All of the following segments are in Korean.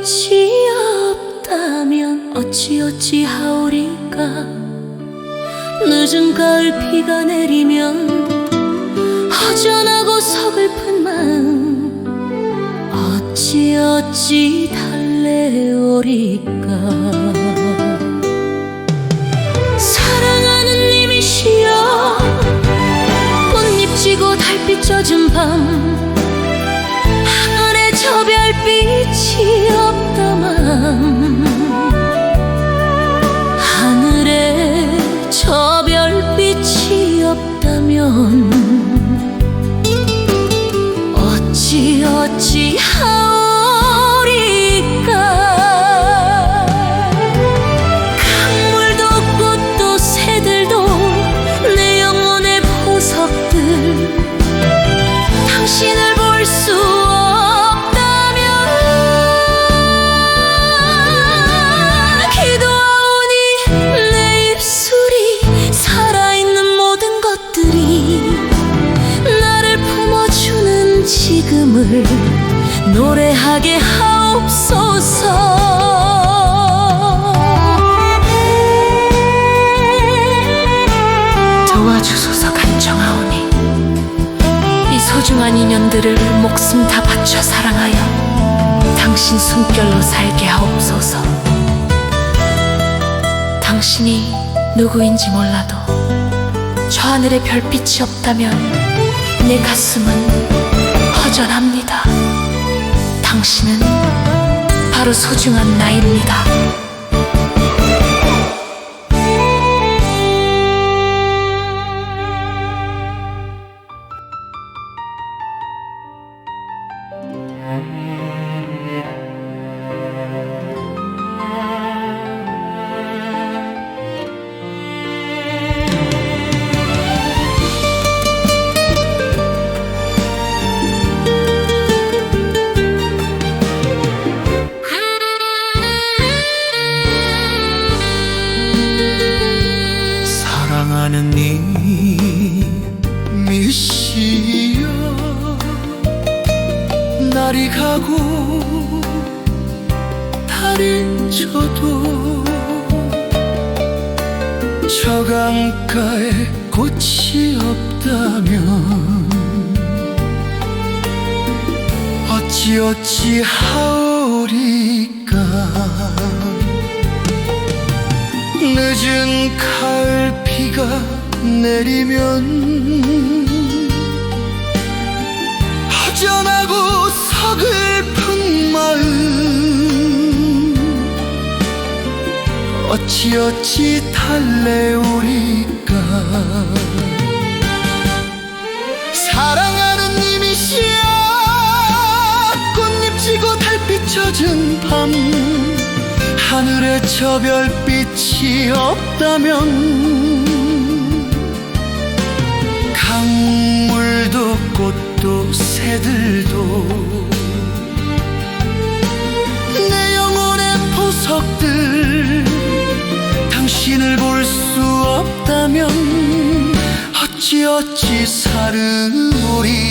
꽃이 없다면 어찌어찌 하오리까? 늦은 가을 비가 내리면 허전하고 서글픈 마음 어찌어찌 달래오리까? 사랑하는 님이시여 꽃잎 지고 달빛 젖은 밤 어찌 인연들을 목숨 다 바쳐 사랑하여 당신 숨결로 살게 하옵소서. 당신이 누구인지 몰라도 저 하늘에 별빛이 없다면 내 가슴은 허전합니다. 당신은 바로 소중한 나입니다. 날이 가고 달이 져도 저 강가에 꽃이 없다면 어찌 어찌 하오리까? 늦은 가을 비가 내리면 허전하고 서글픈 마음. 어찌어찌 달래오리까. 사랑하는 님이시여 꽃잎 지고 달빛 젖은 밤. 하늘에 저 별빛이 없다면. 강물도 꽃도 새들도 어찌어찌 사르리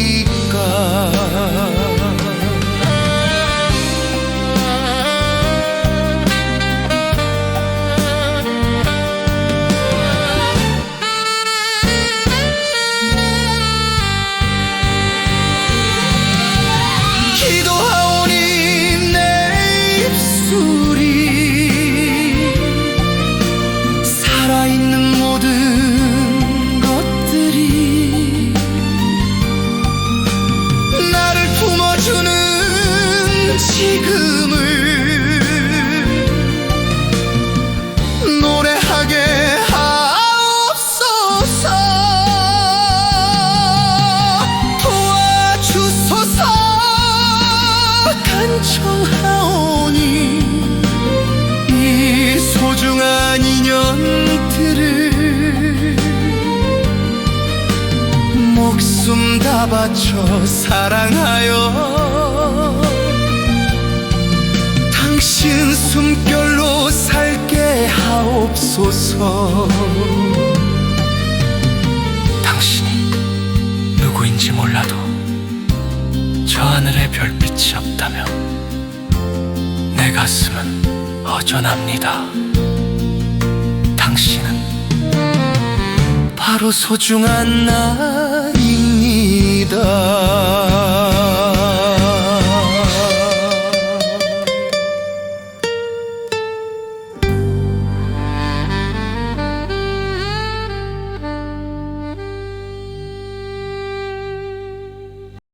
목숨 다 바쳐 사랑하여. 당신 숨결로 살게 하옵소서. 당신이 누구인지 몰라도 저 하늘에 별빛이 없다면 가슴은 허전합니다. 당신은 바로 소중한 나 的。